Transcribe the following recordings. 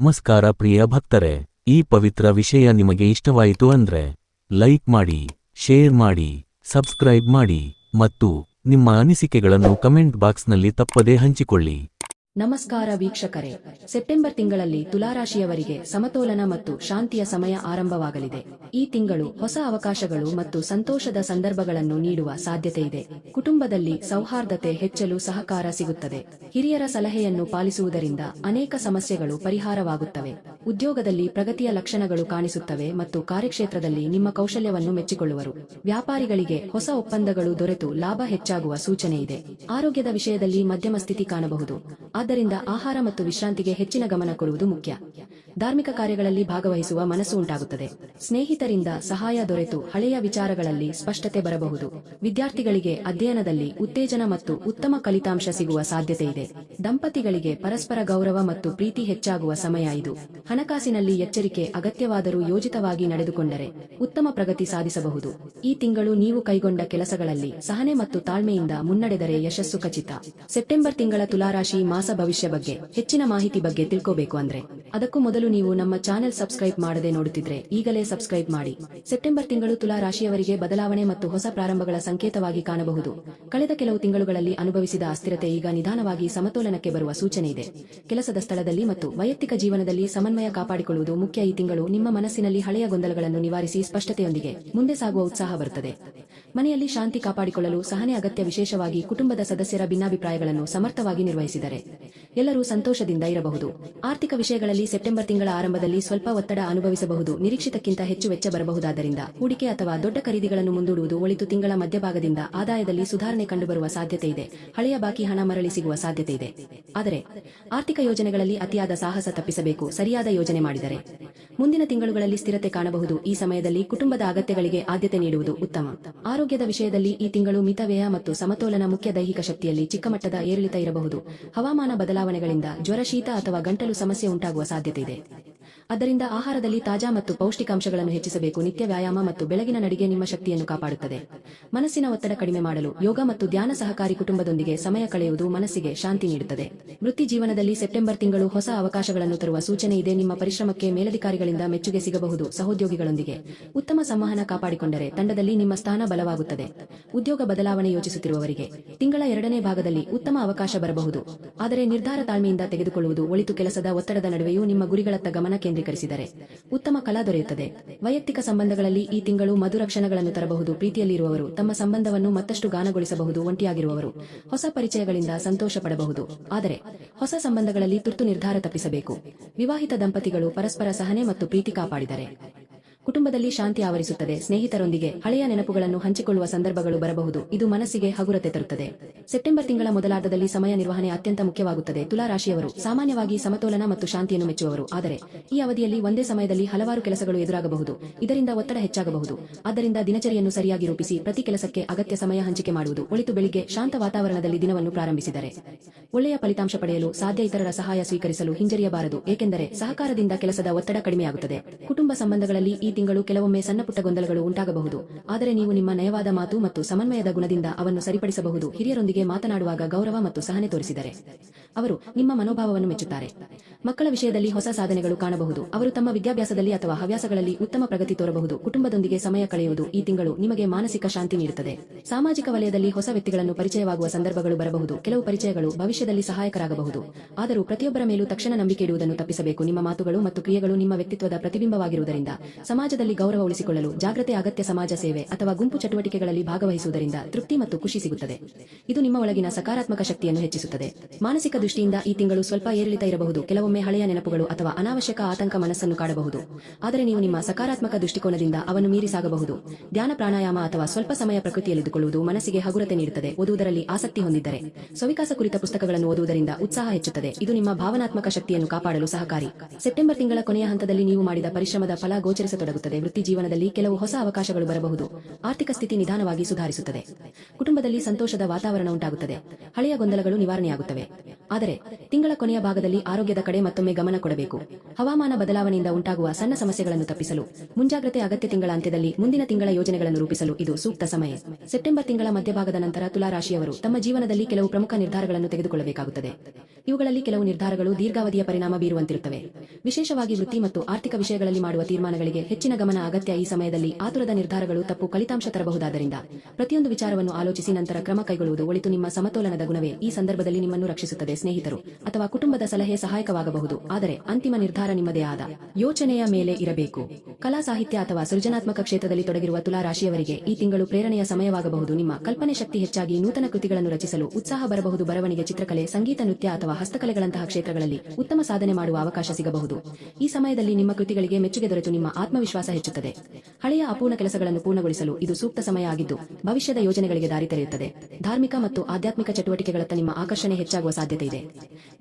ನಮಸ್ಕಾರ ಪ್ರಿಯ ಭಕ್ತರೆ, ಈ ಪವಿತ್ರ ವಿಷಯ ನಿಮಗೆ ಇಷ್ಟವಾಯಿತು ಅಂದ್ರೆ, ಲೈಕ್ ಮಾಡಿ, ಶೇರ್ ಮಾಡಿ, ಸಬ್ಸ್ಕ್ರೈಬ್ ಮಾಡಿ ಮತ್ತು ನಿಮ್ಮ ಅನಿಸಿಕೆಗಳನ್ನು ಕಮೆಂಟ್ ಬಾಕ್ಸ್ನಲ್ಲಿ ತಪ್ಪದೇ ಹಂಚಿಕೊಳ್ಳಿ. ನಮಸ್ಕಾರ ವೀಕ್ಷಕರೇ. ಸೆಪ್ಟೆಂಬರ್ ತಿಂಗಳಲ್ಲಿ ತುಲಾರಾಶಿಯವರಿಗೆ ಸಮತೋಲನ ಮತ್ತು ಶಾಂತಿಯ ಸಮಯ ಆರಂಭವಾಗಲಿದೆ. ಈ ತಿಂಗಳು ಹೊಸ ಅವಕಾಶಗಳು ಮತ್ತು ಸಂತೋಷದ ಸಂದರ್ಭಗಳನ್ನು ನೀಡುವ ಸಾಧ್ಯತೆ ಇದೆ. ಕುಟುಂಬದಲ್ಲಿ ಸೌಹಾರ್ದತೆ ಹೆಚ್ಚಲು ಸಹಕಾರ ಸಿಗುತ್ತದೆ. ಹಿರಿಯರ ಸಲಹೆಯನ್ನು ಪಾಲಿಸುವುದರಿಂದ ಅನೇಕ ಸಮಸ್ಯೆಗಳು ಪರಿಹಾರವಾಗುತ್ತವೆ. ಉದ್ಯೋಗದಲ್ಲಿ ಪ್ರಗತಿಯ ಲಕ್ಷಣಗಳು ಕಾಣಿಸುತ್ತವೆ ಮತ್ತು ಕಾರ್ಯಕ್ಷೇತ್ರದಲ್ಲಿ ನಿಮ್ಮ ಕೌಶಲ್ಯವನ್ನು ಮೆಚ್ಚಿಕೊಳ್ಳುವರು. ವ್ಯಾಪಾರಿಗಳಿಗೆ ಹೊಸ ಒಪ್ಪಂದಗಳು ದೊರೆತು ಲಾಭ ಹೆಚ್ಚಾಗುವ ಸೂಚನೆ ಇದೆ. ಆರೋಗ್ಯದ ವಿಷಯದಲ್ಲಿ ಮಧ್ಯಮ ಸ್ಥಿತಿ ಕಾಣಬಹುದು. ಆದ್ದರಿಂದ ಆಹಾರ ಮತ್ತು ವಿಶ್ರಾಂತಿಗೆ ಹೆಚ್ಚಿನ ಗಮನ ಕೊಡುವುದು ಮುಖ್ಯ. ಧಾರ್ಮಿಕ ಕಾರ್ಯಗಳಲ್ಲಿ ಭಾಗವಹಿಸುವ ಮನಸ್ಸು ಉಂಟಾಗುತ್ತದೆ. ಸ್ನೇಹಿತರಿಂದ ಸಹಾಯ ದೊರೆತು ಹಳೆಯ ವಿಚಾರಗಳಲ್ಲಿ ಸ್ಪಷ್ಟತೆ ಬರಬಹುದು. ವಿದ್ಯಾರ್ಥಿಗಳಿಗೆ ಅಧ್ಯಯನದಲ್ಲಿ ಉತ್ತೇಜನ ಮತ್ತು ಉತ್ತಮ ಫಲಿತಾಂಶ ಸಿಗುವ ಸಾಧ್ಯತೆ ಇದೆ. ದಂಪತಿಗಳಿಗೆ ಪರಸ್ಪರ ಗೌರವ ಮತ್ತು ಪ್ರೀತಿ ಹೆಚ್ಚಾಗುವ ಸಮಯ ಇದು. ಹಣಕಾಸಿನಲ್ಲಿ ಎಚ್ಚರಿಕೆ ಅಗತ್ಯವಾದರೂ ಯೋಜಿತವಾಗಿ ನಡೆದುಕೊಂಡರೆ ಉತ್ತಮ ಪ್ರಗತಿ ಸಾಧಿಸಬಹುದು. ಈ ತಿಂಗಳು ನೀವು ಕೈಗೊಂಡ ಕೆಲಸಗಳಲ್ಲಿ ಸಹನೆ ಮತ್ತು ತಾಳ್ಮೆಯಿಂದ ಮುನ್ನಡೆದರೆ ಯಶಸ್ಸು ಖಚಿತ. ಸೆಪ್ಟೆಂಬರ್ ತಿಂಗಳ ತುಲಾರಾಶಿ ಮಾಸ ಭವಿಷ್ಯ ಬಗ್ಗೆ, ಹೆಚ್ಚಿನ ಮಾಹಿತಿ ಬಗ್ಗೆ ತಿಳ್ಕೋಬೇಕು ಅಂದ್ರೆ, ಅದಕ್ಕೂ ಮೊದಲು ನೀವು ನಮ್ಮ ಚಾನೆಲ್ ಸಬ್ಸ್ಕ್ರೈಬ್ ಮಾಡದೆ ನೋಡುತ್ತಿದ್ರೆ, ಈಗಲೇ ಸಬ್ಸ್ಕ್ರೈಬ್ ಮಾಡಿ. ಸೆಪ್ಟೆಂಬರ್ ತಿಂಗಳು ತುಲಾ ರಾಶಿಯವರಿಗೆ ಬದಲಾವಣೆ ಮತ್ತು ಹೊಸ ಪ್ರಾರಂಭಗಳ ಸಂಕೇತವಾಗಿ ಕಾಣಬಹುದು. ಕಳೆದ ಕೆಲವು ತಿಂಗಳುಗಳಲ್ಲಿ ಅನುಭವಿಸಿದ ಅಸ್ಥಿರತೆ ಈಗ ನಿಧಾನವಾಗಿ ಸಮತೋಲನಕ್ಕೆ ಬರುವ ಸೂಚನೆ ಇದೆ. ಕೆಲಸದ ಸ್ಥಳದಲ್ಲಿ ಮತ್ತು ವೈಯಕ್ತಿಕ ಜೀವನದಲ್ಲಿ ಸಮನ್ವಯ ಕಾಪಾಡಿಕೊಳ್ಳುವುದು ಮುಖ್ಯ. ಈ ತಿಂಗಳು ನಿಮ್ಮ ಮನಸ್ಸಿನಲ್ಲಿ ಹಳೆಯ ಗೊಂದಲಗಳನ್ನು ನಿವಾರಿಸಿ ಸ್ಪಷ್ಟತೆಯೊಂದಿಗೆ ಮುಂದೆ ಸಾಗುವ ಉತ್ಸಾಹ ಬರುತ್ತದೆ. ಮನೆಯಲ್ಲಿ ಶಾಂತಿ ಕಾಪಾಡಿಕೊಳ್ಳಲು ಸಹನೆ ಅಗತ್ಯ. ವಿಶೇಷವಾಗಿ ಕುಟುಂಬದ ಸದಸ್ಯರ ಭಿನ್ನಾಭಿಪ್ರಾಯಗಳನ್ನು ಸಮರ್ಥವಾಗಿ ನಿರ್ವಹಿಸಿದರೆ. ಎಲ್ಲರೂ ಸಂತೋಷದಿಂದ ಇರಬಹುದು. ಆರ್ಥಿಕ ವಿಷಯಗಳಲ್ಲಿ ಸೆಪ್ಟೆಂಬರ್ ತಿಂಗಳ ಆರಂಭದಲ್ಲಿ ಸ್ವಲ್ಪ ಒತ್ತಡ ಅನುಭವಿಸಬಹುದು. ನಿರೀಕ್ಷಿತಕ್ಕಿಂತ ಹೆಚ್ಚು ವೆಚ್ಚ ಬರಬಹುದಾದ್ದರಿಂದ ಹೂಡಿಕೆ ಅಥವಾ ದೊಡ್ಡ ಖರೀದಿಗಳನ್ನು ಮುಂದೂಡುವುದು ಒಳಿತು ತಿಂಗಳ ಮಧ್ಯಭಾಗದಿಂದ ಆದಾಯದಲ್ಲಿ ಸುಧಾರಣೆ ಕಂಡುಬರುವ ಸಾಧ್ಯತೆ ಇದೆ. ಹಳೆಯ ಬಾಕಿ ಹಣ ಮರಳಿ ಸಿಗುವ ಸಾಧ್ಯತೆ ಇದೆ. ಆದರೆ, ಆರ್ಥಿಕ ಯೋಜನೆಗಳಲ್ಲಿ ಅತಿಯಾದ ಸಾಹಸ ತಪ್ಪಿಸಬೇಕು. ಸರಿಯಾದ ಯೋಜನೆ ಮಾಡಿದರೆ ಮುಂದಿನ ತಿಂಗಳುಗಳಲ್ಲಿ ಸ್ಥಿರತೆ ಕಾಣಬಹುದು. ಈ ಸಮಯದಲ್ಲಿ ಕುಟುಂಬದ ಅಗತ್ಯಗಳಿಗೆ ಆದ್ಯತೆ ನೀಡುವುದು ಉತ್ತಮ. ಆರೋಗ್ಯದ ವಿಷಯದಲ್ಲಿ ಈ ತಿಂಗಳು ಮಿತವ್ಯಯ ಮತ್ತು ಸಮತೋಲನ ಮುಖ್ಯ ದೈಹಿಕ ಶಕ್ತಿಯಲ್ಲಿ ಚಿಕ್ಕಮಟ್ಟದ ಏರಿಳಿತ ಇರಬಹುದು. ಹವಾಮಾನ ಬದಲಾವಣೆಗಳಿಂದ ಜ್ವರ ಶೀತ ಅಥವಾ ಗಂಟಲು ಸಮಸ್ಯೆ ಉಂಟಾಗುವ ಸಾಧ್ಯತೆ ಇದೆ. ಆದ್ದರಿಂದ ಆಹಾರದಲ್ಲಿ ತಾಜಾ ಮತ್ತು ಪೌಷ್ಟಿಕಾಂಶಗಳನ್ನು ಹೆಚ್ಚಿಸಬೇಕು. ನಿತ್ಯ ವ್ಯಾಯಾಮ ಮತ್ತು ಬೆಳಗಿನ ನಡಿಗೆ ನಿಮ್ಮ ಶಕ್ತಿಯನ್ನು ಕಾಪಾಡುತ್ತದೆ. ಮನಸ್ಸಿನ ಒತ್ತಡ ಕಡಿಮೆ ಮಾಡಲು ಯೋಗ ಮತ್ತು ಧ್ಯಾನ ಸಹಕಾರಿ ಕುಟುಂಬದೊಂದಿಗೆ ಸಮಯ ಕಳೆಯುವುದು ಮನಸ್ಸಿಗೆ ಶಾಂತಿ ನೀಡುತ್ತದೆ. ವೃತ್ತಿ ಜೀವನದಲ್ಲಿ ಸೆಪ್ಟೆಂಬರ್ ತಿಂಗಳು ಹೊಸ ಅವಕಾಶಗಳನ್ನು ತರುವ ಸೂಚನೆ ಇದೆ. ನಿಮ್ಮ ಪರಿಶ್ರಮಕ್ಕೆ ಮೇಲಧಿಕಾರಿಗಳಿಂದ ಮೆಚ್ಚುಗೆ ಸಿಗಬಹುದು. ಸಹೋದ್ಯೋಗಿಗಳೊಂದಿಗೆ ಉತ್ತಮ ಸಂವಹನ ಕಾಪಾಡಿಕೊಂಡರೆ ತಂಡದಲ್ಲಿ ನಿಮ್ಮ ಸ್ಥಾನ ಬಲವಾಗುತ್ತದೆ. ಉದ್ಯೋಗ ಬದಲಾವಣೆ ಯೋಚಿಸುತ್ತಿರುವವರಿಗೆ ತಿಂಗಳ ಎರಡನೇ ಭಾಗದಲ್ಲಿ ಉತ್ತಮ ಅವಕಾಶ ಬರಬಹುದು. ಆದರೆ ನಿರ್ಧಾರ ತಾಳ್ಮೆಯಿಂದ ತೆಗೆದುಕೊಳ್ಳುವುದು ಒಳಿತು ಕೆಲಸದ ಒತ್ತಡದ ನಡುವೆಯೂ ನಿಮ್ಮ ಗುರಿಗಳತ್ತ ಗಮನ ಕೇಂದ್ರೀಕರಿಸಿದರೆ. ಉತ್ತಮ ಕಲಾ ದೊರೆಯುತ್ತದೆ. ವೈಯಕ್ತಿಕ ಸಂಬಂಧಗಳಲ್ಲಿ ಈ ತಿಂಗಳು ಮಧುರ ಕ್ಷಣಗಳನ್ನು ತರಬಹುದು. ಪ್ರೀತಿಯಲ್ಲಿರುವವರು ತಮ್ಮ ಸಂಬಂಧವನ್ನು ಮತ್ತಷ್ಟು ಗಾನಗೊಳಿಸಬಹುದು ಒಂಟಿಯಾಗಿರುವವರು ಹೊಸ ಪರಿಚಯಗಳಿಂದ ಸಂತೋಷ ಪಡಬಹುದು. ಆದರೆ ಹೊಸ ಸಂಬಂಧಗಳಲ್ಲಿ ತುರ್ತು ನಿರ್ಧಾರ ತಪ್ಪಿಸಬೇಕು. ವಿವಾಹಿತ ದಂಪತಿಗಳು ಪರಸ್ಪರ ಸಹನೆ ಮತ್ತು ಪ್ರೀತಿ ಕಾಪಾಡಿದರೆ. ಕುಟುಂಬದಲ್ಲಿ ಶಾಂತಿ ಆವರಿಸುತ್ತದೆ. ಸ್ನೇಹಿತರೊಂದಿಗೆ ಹಳೆಯ ನೆನಪುಗಳನ್ನು ಹಂಚಿಕೊಳ್ಳುವ ಸಂದರ್ಭಗಳು ಬರಬಹುದು. ಇದು ಮನಸ್ಸಿಗೆ ಹಗುರತೆ ತರುತ್ತದೆ. ಸೆಪ್ಟೆಂಬರ್ ತಿಂಗಳ ಮೊದಲಾರ್ಧದಲ್ಲಿ ಸಮಯ ನಿರ್ವಹಣೆ ಅತ್ಯಂತ ಮುಖ್ಯವಾಗುತ್ತದೆ. ತುಲಾ ರಾಶಿಯವರು ಸಾಮಾನ್ಯವಾಗಿ ಸಮತೋಲನ ಮತ್ತು ಶಾಂತಿಯನ್ನು ಮೆಚ್ಚುವವರು. ಆದರೆ, ಈ ಅವಧಿಯಲ್ಲಿ ಒಂದೇ ಸಮಯದಲ್ಲಿ ಹಲವಾರು ಕೆಲಸಗಳು ಎದುರಾಗಬಹುದು. ಇದರಿಂದ ಒತ್ತಡ ಹೆಚ್ಚಾಗಬಹುದು. ಆದ್ದರಿಂದ ದಿನಚರಿಯನ್ನು ಸರಿಯಾಗಿ ರೂಪಿಸಿ ಪ್ರತಿ ಕೆಲಸಕ್ಕೆ ಅಗತ್ಯ ಸಮಯ ಹಂಚಿಕೆ ಮಾಡುವುದು. ಒಳಿತು ಬೆಳಿಗ್ಗೆ ಶಾಂತ ವಾತಾವರಣದಲ್ಲಿ ದಿನವನ್ನು ಪ್ರಾರಂಭಿಸಿದರೆ ಒಳ್ಳೆಯ ಫಲಿತಾಂಶ ಪಡೆಯಲು ಸಾಧ್ಯ ಇತರರ ಸಹಾಯ ಸ್ವೀಕರಿಸಲು ಹಿಂಜರಿಯಬಾರದು. ಏಕೆಂದರೆ, ಸಹಕಾರದಿಂದ ಕೆಲಸದ ಒತ್ತಡ ಕಡಿಮೆಯಾಗುತ್ತದೆ. ಕುಟುಂಬ ಸಂಬಂಧಗಳಲ್ಲಿ ಈ ತಿಂಗಳು ಕೆಲವೊಮ್ಮೆ ಸಣ್ಣಪುಟ್ಟ ಗೊಂದಲಗಳು ಉಂಟಾಗಬಹುದು. ಆದರೆ ನೀವು ನಿಮ್ಮ ನಯವಾದ ಮಾತು ಮತ್ತು ಸಮನ್ವಯದ ಗುಣದಿಂದ ಅವನ್ನು ಸರಿಪಡಿಸಬಹುದು. ಹಿರಿಯರೊಂದಿಗೆ ಮಾತನಾಡುವಾಗ ಗೌರವ ಮತ್ತು ಸಹನೆ ತೋರಿಸಿದರೆ. ಅವರು ನಿಮ್ಮ ಮನೋಭಾವವನ್ನು ಮೆಚ್ಚುತ್ತಾರೆ. ಮಕ್ಕಳ ವಿಷಯದಲ್ಲಿ ಹೊಸ ಸಾಧನೆಗಳು ಕಾಣಬಹುದು. ಅವರು ತಮ್ಮ ವಿದ್ಯಾಭ್ಯಾಸದಲ್ಲಿ ಅಥವಾ ಹವ್ಯಾಸಗಳಲ್ಲಿ ಉತ್ತಮ ಪ್ರಗತಿ ತೋರಬಹುದು. ಕುಟುಂಬದೊಂದಿಗೆ ಸಮಯ ಕಳೆಯುವುದು ಈ ತಿಂಗಳು ನಿಮಗೆ ಮಾನಸಿಕ ಶಾಂತಿ ನೀಡುತ್ತದೆ. ಸಾಮಾಜಿಕ ವಲಯದಲ್ಲಿ ಹೊಸ ವ್ಯಕ್ತಿಗಳನ್ನು ಪರಿಚಯವಾಗುವ ಸಂದರ್ಭಗಳು ಬರಬಹುದು. ಕೆಲವು ಪರಿಚಯಗಳು ಭವಿಷ್ಯದಲ್ಲಿ ಸಹಾಯಕರಾಗಬಹುದು. ಆದರೂ ಪ್ರತಿಯೊಬ್ಬರ ಮೇಲೂ ತಕ್ಷಣ ನಂಬಿಕೆ ಇಡುವುದನ್ನು ತಪ್ಪಿಸಬೇಕು. ನಿಮ್ಮ ಮಾತುಗಳು ಮತ್ತು ಕ್ರಿಯೆಗಳು ನಿಮ್ಮ ವ್ಯಕ್ತಿತ್ವದ ಪ್ರತಿಬಿಂಬವಾಗಿರುವುದರಿಂದ ಸಮಾಜದಲ್ಲಿ ಗೌರವ ಉಳಿಸಿಕೊಳ್ಳಲು, ಜಾಗ್ರತೆ, ಅಗತ್ಯ ಸಮಾಜ ಸೇವೆ ಅಥವಾ ಗುಂಪು ಚಟುವಟಿಕೆಗಳಲ್ಲಿ ಭಾಗವಹಿಸುವುದರಿಂದ ತೃಪ್ತಿ ಮತ್ತು ಖುಷಿ ಸಿಗುತ್ತದೆ. ಇದು ನಿಮ್ಮ ಒಳಗಿನ ಸಕಾರಾತ್ಮಕ ಶಕ್ತಿಯನ್ನು ಹೆಚ್ಚಿಸುತ್ತದೆ. ಮಾನಸಿಕ ದೃಷ್ಟಿಯಿಂದ ಈ ತಿಂಗಳು ಸ್ವಲ್ಪ ಏರಿಳಿತ ಇರಬಹುದು, ಕೆಲವೊಮ್ಮೆ ಹಳೆಯ ನೆನಪುಗಳು ಅಥವಾ ಅನಾವಶ್ಯಕ ಆತಂಕ ಮನಸ್ಸನ್ನು ಕಾಡಬಹುದು. ಆದರೆ ನೀವು ನಿಮ್ಮ ಸಕಾರಾತ್ಮಕ ದೃಷ್ಟಿಕೋನದಿಂದ ಅವನ್ನು ಮೀರಿ ಸಾಗಬಹುದು. ಧ್ಯಾನ, ಪ್ರಾಣಾಯಾಮ ಅಥವಾ ಸ್ವಲ್ಪ ಸಮಯ ಪ್ರಕೃತಿಯಲ್ಲಿದ್ದುಕೊಳ್ಳುವುದು ಮನಸ್ಸಿಗೆ ಹಗುರತೆ ನೀಡುತ್ತದೆ, ಓದುವುದರಲ್ಲಿ ಆಸಕ್ತಿ ಹೊಂದಿದ್ದರೆ. ಸ್ವವಿಕಾಸ ಕುರಿತ ಪುಸ್ತಕಗಳನ್ನು ಓದುವುದರಿಂದ ಉತ್ಸಾಹ ಹೆಚ್ಚುತ್ತದೆ. ಇದು ನಿಮ್ಮ ಭಾವನಾತ್ಮಕ ಶಕ್ತಿಯನ್ನು ಕಾಪಾಡಲು ಸಹಕಾರಿ. ಸೆಪ್ಟೆಂಬರ್ ತಿಂಗಳ ಕೊನೆಯ ಹಂತದಲ್ಲಿ ನೀವು ಮಾಡಿದ ಪರಿಶ್ರಮದ ಫಲ ಗೋಚರಿಸತೊಡಗುತ್ತದೆ ಸುಧಾರಿಸತೊಡಗುತ್ತದೆ ವೃತ್ತಿ ಜೀವನದಲ್ಲಿ ಕೆಲವು ಹೊಸ ಅವಕಾಶಗಳು ಬರಬಹುದು. ಆರ್ಥಿಕ ಸ್ಥಿತಿ ನಿಧಾನವಾಗಿ ಸುಧಾರಿಸುತ್ತದೆ. ಕುಟುಂಬದಲ್ಲಿ ಸಂತೋಷದ ವಾತಾವರಣ ಉಂಟಾಗುತ್ತದೆ. ಹಳೆಯ ಗೊಂದಲಗಳು ನಿವಾರಣೆಯಾಗುತ್ತವೆ. ಆದರೆ, ತಿಂಗಳ ಕೊನೆಯ ಭಾಗದಲ್ಲಿ ಆರೋಗ್ಯದ ಕಡೆ ಮತ್ತೊಮ್ಮೆ ಗಮನ ಕೊಡಬೇಕು. ಹವಾಮಾನ ಬದಲಾವಣೆಯಿಂದ ಉಂಟಾಗುವ ಸಣ್ಣ ಸಮಸ್ಯೆಗಳನ್ನು ತಪ್ಪಿಸಲು, ಮುಂಜಾಗ್ರತೆ ಅಗತ್ಯ ತಿಂಗಳ ಅಂತ್ಯದಲ್ಲಿ ಮುಂದಿನ ತಿಂಗಳ ಯೋಜನೆಗಳನ್ನು ರೂಪಿಸಲು ಇದು ಸೂಕ್ತ ಸಮಯ. ಸೆಪ್ಟೆಂಬರ್ ತಿಂಗಳ ಮಧ್ಯಭಾಗದ ನಂತರ ತುಲಾ ರಾಶಿಯವರು ತಮ್ಮ ಜೀವನದಲ್ಲಿ ಕೆಲವು ಪ್ರಮುಖ ನಿರ್ಧಾರಗಳನ್ನು ತೆಗೆದುಕೊಳ್ಳಬೇಕಾಗುತ್ತದೆ. ಇವುಗಳಲ್ಲಿ ಕೆಲವು ನಿರ್ಧಾರಗಳು ದೀರ್ಘಾವಧಿಯ ಪರಿಣಾಮ ಬೀರುವಂತಿರುತ್ತವೆ. ವಿಶೇಷವಾಗಿ ವೃತ್ತಿ ಮತ್ತು ಆರ್ಥಿಕ ವಿಷಯಗಳಲ್ಲಿ ಮಾಡುವ ತೀರ್ಮಾನಗಳಿಗೆ ಹೆಚ್ಚಿನ ಗಮನ ಅಗತ್ಯ ಈ ಸಮಯದಲ್ಲಿ ಆತುರದ ನಿರ್ಧಾರಗಳು ತಪ್ಪು ಫಲಿತಾಂಶ ತರಬಹುದಾದ್ದರಿಂದ ಪ್ರತಿಯೊಂದು ವಿಚಾರವನ್ನು ಆಲೋಚಿಸಿ ನಂತರ ಕ್ರಮ ಕೈಗೊಳ್ಳುವುದು ಒಳಿತು ನಿಮ್ಮ ಸಮತೋಲನದ ಗುಣವೇ ಈ ಸಂದರ್ಭದಲ್ಲಿ ನಿಮ್ಮನ್ನು ರಕ್ಷಿಸುತ್ತದೆ ಸ್ನೇಹಿತರು ಅಥವಾ ಕುಟುಂಬದ ಸಲಹೆ ಸಹಾಯಕವಾಗಬಹುದು. ಆದರೆ ಅಂತಿಮ ನಿರ್ಧಾರ ನಿಮ್ಮದೇ ಆದ ಯೋಚನೆಯ ಮೇಲೆ ಇರಬೇಕು. ಕಲಾ ಸಾಹಿತ್ಯ ಅಥವಾ ಸೃಜನಾತ್ಮಕ ಕ್ಷೇತ್ರದಲ್ಲಿ ತೊಡಗಿರುವ ತುಲಾ ರಾಶಿಯವರಿಗೆ ಈ ತಿಂಗಳು ಪ್ರೇರಣೆಯ ಸಮಯವಾಗಬಹುದು. ನಿಮ್ಮ ಕಲ್ಪನೆ ಶಕ್ತಿ ಹೆಚ್ಚಾಗಿ ನೂತನ ಕೃತಿಗಳನ್ನು ರಚಿಸಲು ಉತ್ಸಾಹ ಬರಬಹುದು. ಬರವಣಿಗೆ, ಚಿತ್ರಕಲೆ, ಸಂಗೀತ, ನೃತ್ಯ ಅಥವಾ ಹಸ್ತಕಲೆಗಳಂತಹ ಕ್ಷೇತ್ರಗಳಲ್ಲಿ ಉತ್ತಮ ಸಾಧನೆ ಮಾಡುವ ಅವಕಾಶ ಸಿಗಬಹುದು. ಈ ಸಮಯದಲ್ಲಿ ನಿಮ್ಮ ಕೃತಿಗಳಿಗೆ ಮೆಚ್ಚುಗೆ ದೊರೆತು ನಿಮ್ಮ ಆತ್ಮವಿಶ್ವಾಸ ಹೆಚ್ಚುತ್ತದೆ. ಹಳೆಯ ಅಪೂರ್ಣ ಕೆಲಸಗಳನ್ನು ಪೂರ್ಣಗೊಳಿಸಲು ಇದು ಸೂಕ್ತ ಸಮಯ ಆಗಿದ್ದು, ಭವಿಷ್ಯದ ಯೋಜನೆಗಳಿಗೆ ದಾರಿ ತೆರೆಯುತ್ತದೆ. ಧಾರ್ಮಿಕ ಮತ್ತು ಆಧ್ಯಾತ್ಮಿಕ ಚಟುವಟಿಕೆಗಳತ್ತ ನಿಮ್ಮ ಆಕರ್ಷಣೆ ಹೆಚ್ಚಾಗುವ ಸಾಧ್ಯತೆ ಇದೆ.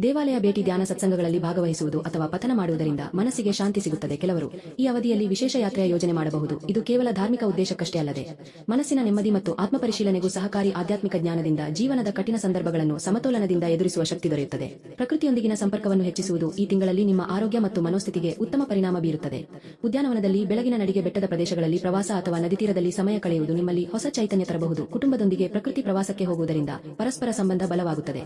ದೇವಾಲಯ ಭೇಟಿ ಧ್ಯಾನ ಸತ್ಸಂಗಗಳಲ್ಲಿ ಭಾಗವಹಿಸುವುದು ಅಥವಾ ಪತನ ಮಾಡುವುದರಿಂದ ಮನಸ್ಸಿಗೆ ಶಾಂತಿ ಸಿಗುತ್ತದೆ. ಕೆಲವರು ಈ ಅವಧಿಯಲ್ಲಿ ವಿಶೇಷ ಯಾತ್ರೆಯ ಯೋಜನೆ ಮಾಡಬಹುದು. ಇದು ಕೇವಲ ಧಾರ್ಮಿಕ ಉದ್ದೇಶಕ್ಕಷ್ಟೇ ಅಲ್ಲದೆ, ಮನಸ್ಸಿನ ನೆಮ್ಮದಿ ಮತ್ತು ಆತ್ಮಪರಿಶೀಲನೆಗೂ ಸಹಕಾರಿ ಆಧ್ಯಾತ್ಮಿಕ ಜ್ಞಾನದಿಂದ ಜೀವನದ ಕಠಿಣ ಸಂದರ್ಭಗಳನ್ನು ಸಮತೋಲನದಿಂದ ಎದುರಿಸುವ ಶಕ್ತಿ ದೊರೆಯುತ್ತದೆ. ಪ್ರಕೃತಿಯೊಂದಿಗಿನ ಸಂಪರ್ಕವನ್ನು ಹೆಚ್ಚಿಸುವುದು ಈ ತಿಂಗಳಲ್ಲಿ ನಿಮ್ಮ ಆರೋಗ್ಯ ಮತ್ತು ಮನೋಸ್ಥಿತಿಗೆ ಉತ್ತಮ ಪರಿಣಾಮ ಬೀರುತ್ತದೆ. ಉದ್ಯಾನವನದಲ್ಲಿ ಬೆಳಗಿನ ನಡಿಗೆ ಬೆಟ್ಟದ ಪ್ರದೇಶಗಳಲ್ಲಿ ಪ್ರವಾಸ ಅಥವಾ ನದಿ ತೀರದಲ್ಲಿ ಸಮಯ ಕಳೆಯುವುದು ನಿಮ್ಮಲ್ಲಿ ಹೊಸ ಚೈತನ್ಯ ತರಬಹುದು. ಕುಟುಂಬದೊಂದಿಗೆ ಪ್ರಕೃತಿ ಪ್ರವಾಸಕ್ಕೆ ಹೋಗುವುದರಿಂದ ಪರಸ್ಪರ ಸಂಬಂಧ ಬಲವಾಗುತ್ತದೆ.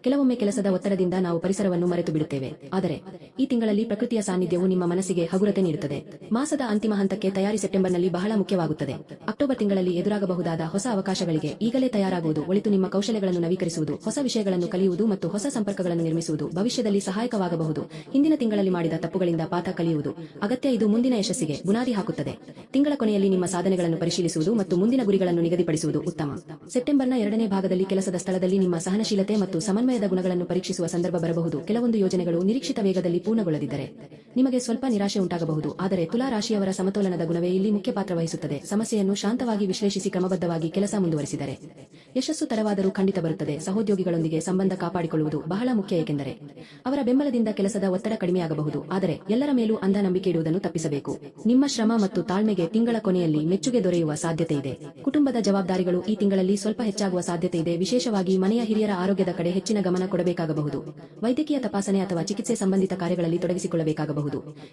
ಕೆಲವೊಮ್ಮೆ ಕೆಲಸದ ಒತ್ತಡದಿಂದ ನಾವು ಪರಿಸರವನ್ನು ಮರೆತು ಬಿಡುತ್ತೇವೆ. ಆದರೆ, ಈ ತಿಂಗಳಲ್ಲಿ ಪ್ರಕೃತಿಯ ಸಾನ್ನಿಧ್ಯವು ನಿಮ್ಮ ಮನಸ್ಸಿಗೆ ಹಗುರತೆ ನೀಡುತ್ತದೆ. ಮಾಸದ ಅಂತಿಮ ಹಂತಕ್ಕೆ ತಯಾರಿ ಸೆಪ್ಟೆಂಬರ್ನಲ್ಲಿ ಬಹಳ ಮುಖ್ಯವಾಗುತ್ತದೆ. ಅಕ್ಟೋಬರ್ ತಿಂಗಳಲ್ಲಿ ಎದುರಾಗಬಹುದಾದ ಹೊಸ ಅವಕಾಶಗಳಿಗೆ ಈಗಲೇ ತಯಾರಾಗುವುದು, ಒಳಿತು ನಿಮ್ಮ ಕೌಶಲ್ಯಗಳನ್ನು ನವೀಕರಿಸುವುದು, ಹೊಸ ವಿಷಯಗಳನ್ನು ಕಲಿಯುವುದು ಮತ್ತು ಹೊಸ ಸಂಪರ್ಕಗಳನ್ನು ನಿರ್ಮಿಸುವುದು ಭವಿಷ್ಯದಲ್ಲಿ ಸಹಾಯಕವಾಗಬಹುದು. ಹಿಂದಿನ ತಿಂಗಳಲ್ಲಿ ಮಾಡಿದ ತಪ್ಪುಗಳಿಂದ ಪಾಠ ಕಲಿಯುವುದು ಅಗತ್ಯ. ಇದು ಮುಂದಿನ ಯಶಸ್ಸಿಗೆ ಬುನಾದಿ ಹಾಕುತ್ತದೆ. ತಿಂಗಳ ಕೊನೆಯಲ್ಲಿ ನಿಮ್ಮ ಸಾಧನೆಗಳನ್ನು ಪರಿಶೀಲಿಸುವುದು ಮತ್ತು ಮುಂದಿನ ಗುರಿಗಳನ್ನು ನಿಗದಿಪಡಿಸುವುದು ಉತ್ತಮ. ಸೆಪ್ಟೆಂಬರ್ನ ಎರಡನೇ ಭಾಗದಲ್ಲಿ ಕೆಲಸದ ಸ್ಥಳದಲ್ಲಿ ನಿಮ್ಮ ಸಹನಶೀಲತೆ ಮತ್ತು ಸಮನ್ವಯದ ಗುಣಗಳನ್ನು ಪರೀಕ್ಷಿಸುವ ಸಂದರ್ಭ ಬರಬಹುದು. ಕೆಲವೊಂದು ಯೋಜನೆಗಳು ನಿರೀಕ್ಷಿತ ವೇಗದಲ್ಲಿ ಪೂರ್ಣಗೊಳ್ಳದಿದ್ದರೆ ನಿಮಗೆ ಸ್ವಲ್ಪ ನಿರಾಶೆ ಉಂಟಾಗಬಹುದು, ಆದರೆ ತುಲಾ ರಾಶಿಯವರ ಸಮತೋಲನದ ಗುಣವೇ ಇಲ್ಲಿ ಮುಖ್ಯ ಪಾತ್ರ ವಹಿಸುತ್ತದೆ. ಸಮಸ್ಯೆಯನ್ನು ಶಾಂತವಾಗಿ ವಿಶ್ಲೇಷಿಸಿ ಕ್ರಮಬದ್ಧವಾಗಿ ಕೆಲಸ ಮುಂದುವರಿಸಿದರೆ. ಯಶಸ್ಸು ತರವಾದರೂ ಖಂಡಿತ ಬರುತ್ತದೆ. ಸಹೋದ್ಯೋಗಿಗಳೊಂದಿಗೆ ಸಂಬಂಧ ಕಾಪಾಡಿಕೊಳ್ಳುವುದು ಬಹಳ ಮುಖ್ಯ, ಏಕೆಂದರೆ ಅವರ ಬೆಂಬಲದಿಂದ ಕೆಲಸದ ಒತ್ತಡ ಕಡಿಮೆಯಾಗಬಹುದು, ಆದರೆ ಎಲ್ಲರ ಮೇಲೂ ಅಂಧ ನಂಬಿಕೆ ಇಡುವುದನ್ನು ತಪ್ಪಿಸಬೇಕು. ನಿಮ್ಮ ಶ್ರಮ ಮತ್ತು ತಾಳ್ಮೆಗೆ ತಿಂಗಳ ಕೊನೆಯಲ್ಲಿ ಮೆಚ್ಚುಗೆ ದೊರೆಯುವ ಸಾಧ್ಯತೆ ಇದೆ. ಕುಟುಂಬದ ಜವಾಬ್ದಾರಿಗಳು ಈ ತಿಂಗಳಲ್ಲಿ ಸ್ವಲ್ಪ ಹೆಚ್ಚಾಗುವ ಸಾಧ್ಯತೆ ಇದೆ. ವಿಶೇಷವಾಗಿ ಮನೆಯ ಹಿರಿಯರ ಆರೋಗ್ಯದ ಕಡೆ ಹೆಚ್ಚಿನ ಗಮನ ಕೊಡಬೇಕಾಗಬಹುದು. ವೈದ್ಯಕೀಯ ತಪಾಸಣೆ ಅಥವಾ ಚಿಕಿತ್ಸೆ ಸಂಬಂಧಿತ ಕಾರ್ಯಗಳಲ್ಲಿ ತೊಡಗಿಸಿಕೊಳ್ಳಬೇಕಾಗಬಹುದು.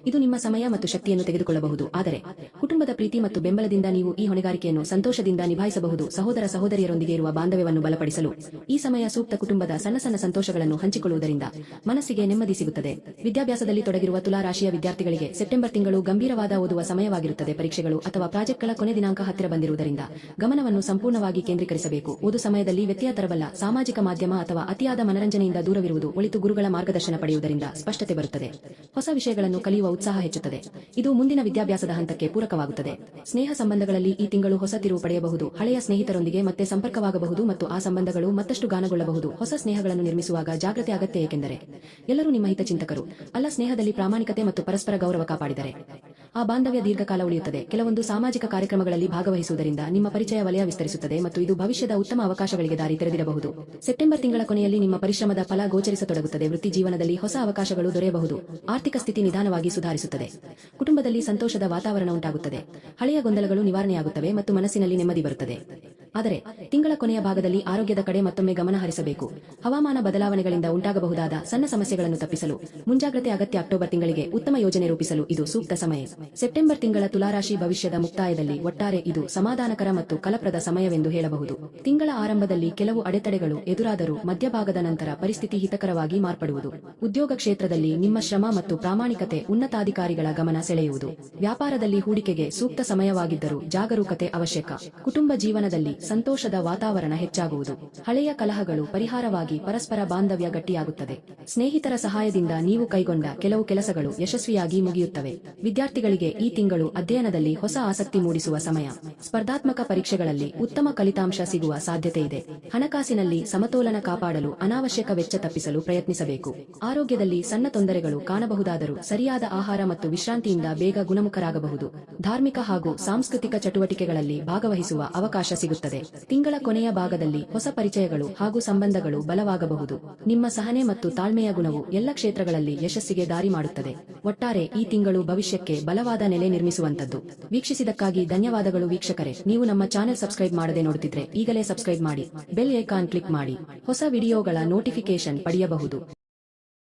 ಇದು ನಿಮ್ಮ ಸಮಯ ಮತ್ತು ಶಕ್ತಿಯನ್ನು ತೆಗೆದುಕೊಳ್ಳಬಹುದು. ಆದರೆ ಕುಟುಂಬದ ಪ್ರೀತಿ ಮತ್ತು ಬೆಂಬಲದಿಂದ ನೀವು ಈ ಹೊಣೆಗಾರಿಕೆಯನ್ನು ಸಂತೋಷದಿಂದ ನಿಭಾಯಿಸಬಹುದು. ಸಹೋದರ ಸಹೋದರಿಯರೊಂದಿಗೆ ಇರುವ ಬಾಂಧವ್ಯವನ್ನು ಬಲಪಡಿಸಲು ಈ ಸಮಯ ಸೂಕ್ತ ಕುಟುಂಬದ ಸಣ್ಣ ಸಣ್ಣ ಸಂತೋಷಗಳನ್ನು ಹಂಚಿಕೊಳ್ಳುವುದರಿಂದ ಮನಸ್ಸಿಗೆ ನೆಮ್ಮದಿ ಸಿಗುತ್ತದೆ. ವಿದ್ಯಾಭ್ಯಾಸದಲ್ಲಿ ತೊಡಗಿರುವ ತುಲಾ ರಾಶಿಯ ವಿದ್ಯಾರ್ಥಿಗಳಿಗೆ ಸೆಪ್ಟೆಂಬರ್ ತಿಂಗಳು ಗಂಭೀರವಾದ ಓದುವ ಸಮಯವಾಗಿರುತ್ತದೆ. ಪರೀಕ್ಷೆಗಳು ಅಥವಾ ಪ್ರಾಜೆಕ್ಟ್ಗಳ ಕೊನೆ ದಿನಾಂಕ ಹತ್ತಿರ ಬಂದಿರುವುದರಿಂದ ಗಮನವನ್ನು ಸಂಪೂರ್ಣವಾಗಿ ಕೇಂದ್ರೀಕರಿಸಬೇಕು. ಓದು ಸಮಯದಲ್ಲಿ ವ್ಯತ್ಯಯ ತರಬಲ್ಲ ಸಾಮಾಜಿಕ ಮಾಧ್ಯಮ ಅಥವಾ ಅತಿಯಾದ ಮನರಂಜನೆಯಿಂದ ದೂರವಿರುವುದು ಒಳಿತು ಗುರುಗಳ ಮಾರ್ಗದರ್ಶನ ಪಡೆಯುವುದರಿಂದ ಸ್ಪಷ್ಟತೆ ಬರುತ್ತದೆ. ಹೊಸ ವಿಷಯಗಳನ್ನು ಕಲಿಯುವ ಉತ್ಸಾಹ ಹೆಚ್ಚುತ್ತದೆ. ಇದು ಮುಂದಿನ ವಿದ್ಯಾಭ್ಯಾಸದ ಹಂತಕ್ಕೆ ಪೂರಕವಾಗುತ್ತದೆ. ಸ್ನೇಹ ಸಂಬಂಧಗಳಲ್ಲಿ ಈ ತಿಂಗಳು ಹೊಸ ತಿರುವು ಪಡೆಯಬಹುದು. ಹಳೆಯ ಸ್ನೇಹಿತರೊಂದಿಗೆ ಮತ್ತೆ ಸಂಪರ್ಕವಾಗಬಹುದು ಮತ್ತು ಆ ಸಂಬಂಧಗಳು ಮತ್ತಷ್ಟು ಗಾನಗೊಳ್ಳಬಹುದು ಹೊಸ ಸ್ನೇಹಗಳನ್ನು ನಿರ್ಮಿಸುವಾಗ ಜಾಗ್ರತೆ ಅಗತ್ಯ ಏಕೆಂದರೆ ಎಲ್ಲರೂ ನಿಮ್ಮ ಹಿತಚಿಂತಕರು. ಅಲ್ಲ ಸ್ನೇಹದಲ್ಲಿ ಪ್ರಾಮಾಣಿಕತೆ ಮತ್ತು ಪರಸ್ಪರ ಗೌರವ ಕಾಪಾಡಿದರೆ. ಆ ಬಾಂಧವ್ಯ ದೀರ್ಘಕಾಲ ಉಳಿಯುತ್ತದೆ. ಕೆಲವೊಂದು ಸಾಮಾಜಿಕ ಕಾರ್ಯಕ್ರಮಗಳಲ್ಲಿ ಭಾಗವಹಿಸುವುದರಿಂದ ನಿಮ್ಮ ಪರಿಚಯ ವಲಯ ವಿಸ್ತರಿಸುತ್ತದೆ ಮತ್ತು ಇದು ಭವಿಷ್ಯದ ಉತ್ತಮ ಅವಕಾಶಗಳಿಗೆ ದಾರಿ ತೆರೆದಿರಬಹುದು. ಸೆಪ್ಟೆಂಬರ್ ತಿಂಗಳ ಕೊನೆಯಲ್ಲಿ ನಿಮ್ಮ ಪರಿಶ್ರಮದ ಫಲ ಗೋಚರಿಸತೊಡಗುತ್ತದೆ. ವೃತ್ತಿ ಜೀವನದಲ್ಲಿ ಹೊಸ ಅವಕಾಶಗಳು ದೊರೆಯಬಹುದು. ಆರ್ಥಿಕ ಸ್ಥಿತಿ ನಿಧಾನವಾಗಿ ಸುಧಾರಿಸುತ್ತದೆ. ಕುಟುಂಬದಲ್ಲಿ ಸಂತೋಷದ ವಾತಾವರಣ ಉಂಟಾಗುತ್ತದೆ. ಹಳೆಯ ಗೊಂದಲಗಳು ನಿವಾರಣೆಯಾಗುತ್ತವೆ ಮತ್ತು ಮನಸ್ಸಿನಲ್ಲಿ ನೆಮ್ಮದಿ ಬರುತ್ತದೆ. ಆದರೆ ತಿಂಗಳ ಕೊನೆಯ ಭಾಗದಲ್ಲಿ ಆರೋಗ್ಯದ ಕಡೆ ಮತ್ತೊಮ್ಮೆ ಗಮನ ಹರಿಸಬೇಕು. ಹವಾಮಾನ ಬದಲಾವಣೆಗಳಿಂದ ಉಂಟಾಗಬಹುದಾದ ಸಣ್ಣ ಸಮಸ್ಯೆಗಳನ್ನು ತಪ್ಪಿಸಲು ಮುಂಜಾಗ್ರತೆ ಅಗತ್ಯ ಅಕ್ಟೋಬರ್ ತಿಂಗಳಿಗೆ ಉತ್ತಮ ಯೋಜನೆ ರೂಪಿಸಲು ಇದು ಸೂಕ್ತ ಸಮಯ. ಸೆಪ್ಟೆಂಬರ್ ತಿಂಗಳ ತುಲಾರಾಶಿ ಭವಿಷ್ಯದ ಮುಕ್ತಾಯದಲ್ಲಿ ಒಟ್ಟಾರೆ ಇದು ಸಮಾಧಾನಕರ ಮತ್ತು ಕಲಪ್ರದ ಸಮಯವೆಂದು ಹೇಳಬಹುದು. ತಿಂಗಳ ಆರಂಭದಲ್ಲಿ ಕೆಲವು ಅಡೆತಡೆಗಳು ಎದುರಾದರೂ ಮಧ್ಯಭಾಗದ ನಂತರ ಪರಿಸ್ಥಿತಿ ಹಿತಕರವಾಗಿ ಮಾರ್ಪಡುವುದು. ಉದ್ಯೋಗ ಕ್ಷೇತ್ರದಲ್ಲಿ ನಿಮ್ಮ ಶ್ರಮ ಮತ್ತು ಪ್ರಾಮಾಣಿಕತೆ ಉನ್ನತಾಧಿಕಾರಿಗಳ ಗಮನ ಸೆಳೆಯುವುದು. ವ್ಯಾಪಾರದಲ್ಲಿ ಹೂಡಿಕೆಗೆ ಸೂಕ್ತ ಸಮಯವಾಗಿದ್ದರೂ ಜಾಗರೂಕತೆ ಅವಶ್ಯಕ. ಕುಟುಂಬ ಜೀವನದಲ್ಲಿ ಸಂತೋಷದ ವಾತಾವರಣ ಹೆಚ್ಚಾಗುವುದು. ಹಳೆಯ ಕಲಹಗಳು ಪರಿಹಾರವಾಗಿ ಪರಸ್ಪರ ಬಾಂಧವ್ಯ ಗಟ್ಟಿಯಾಗುತ್ತದೆ. ಸ್ನೇಹಿತರ ಸಹಾಯದಿಂದ ನೀವು ಕೈಗೊಂಡ ಕೆಲವು ಕೆಲಸಗಳು ಯಶಸ್ವಿಯಾಗಿ ಮುಗಿಯುತ್ತವೆ. ವಿದ್ಯಾರ್ಥಿಗಳಿಗೆ ಈ ತಿಂಗಳು ಅಧ್ಯಯನದಲ್ಲಿ ಹೊಸ ಆಸಕ್ತಿ ಮೂಡಿಸುವ ಸಮಯ. ಸ್ಪರ್ಧಾತ್ಮಕ ಪರೀಕ್ಷೆಗಳಲ್ಲಿ ಉತ್ತಮ ಫಲಿತಾಂಶ ಸಿಗುವ ಸಾಧ್ಯತೆ ಇದೆ. ಹಣಕಾಸಿನಲ್ಲಿ ಸಮತೋಲನ ಕಾಪಾಡಲು ಅನಾವಶ್ಯಕ ವೆಚ್ಚ ತಪ್ಪಿಸಲು ಪ್ರಯತ್ನಿಸಬೇಕು. ಆರೋಗ್ಯದಲ್ಲಿ ಸಣ್ಣ ತೊಂದರೆಗಳು ಕಾಣಬಹುದಾದರೂ ಸರಿಯಾದ ಆಹಾರ ಮತ್ತು ವಿಶ್ರಾಂತಿಯಿಂದ ಬೇಗ ಗುಣಮುಖರಾಗಬಹುದು. ಧಾರ್ಮಿಕ ಹಾಗೂ ಸಾಂಸ್ಕೃತಿಕ ಚಟುವಟಿಕೆಗಳಲ್ಲಿ ಭಾಗವಹಿಸುವ ಅವಕಾಶ ಸಿಗುತ್ತದೆ. ಸಾಗಿಸುತ್ತದೆ ತಿಂಗಳ ಕೊನೆಯ ಭಾಗದಲ್ಲಿ ಹೊಸ ಪರಿಚಯಗಳು ಹಾಗೂ ಸಂಬಂಧಗಳು ಬಲವಾಗಬಹುದು. ನಿಮ್ಮ ಸಹನೆ ಮತ್ತು ತಾಳ್ಮೆಯ ಗುಣವು ಎಲ್ಲ ಕ್ಷೇತ್ರಗಳಲ್ಲಿ ಯಶಸ್ಸಿಗೆ ದಾರಿ ಮಾಡುತ್ತದೆ. ಒಟ್ಟಾರೆ ಈ ತಿಂಗಳು ಭವಿಷ್ಯಕ್ಕೆ ಬಲವಾದ ನೆಲೆ ನಿರ್ಮಿಸುವಂತದ್ದು ವೀಕ್ಷಿಸಿದಕ್ಕಾಗಿ ಧನ್ಯವಾದಗಳು ವೀಕ್ಷಕರೇ. ನೀವು ನಮ್ಮ ಚಾನೆಲ್ ಸಬ್ಸ್ಕ್ರೈಬ್ ಮಾಡದೆ ನೋಡುತ್ತಿದ್ರೆ ಈಗಲೇ ಸಬ್ಸ್ಕ್ರೈಬ್ ಮಾಡಿ, ಬೆಲ್ ಐಕಾನ್ ಕ್ಲಿಕ್ ಮಾಡಿ. ಹೊಸ ವಿಡಿಯೋಗಳ ನೋಟಿಫಿಕೇಶನ್ ಪಡೆಯಬಹುದು.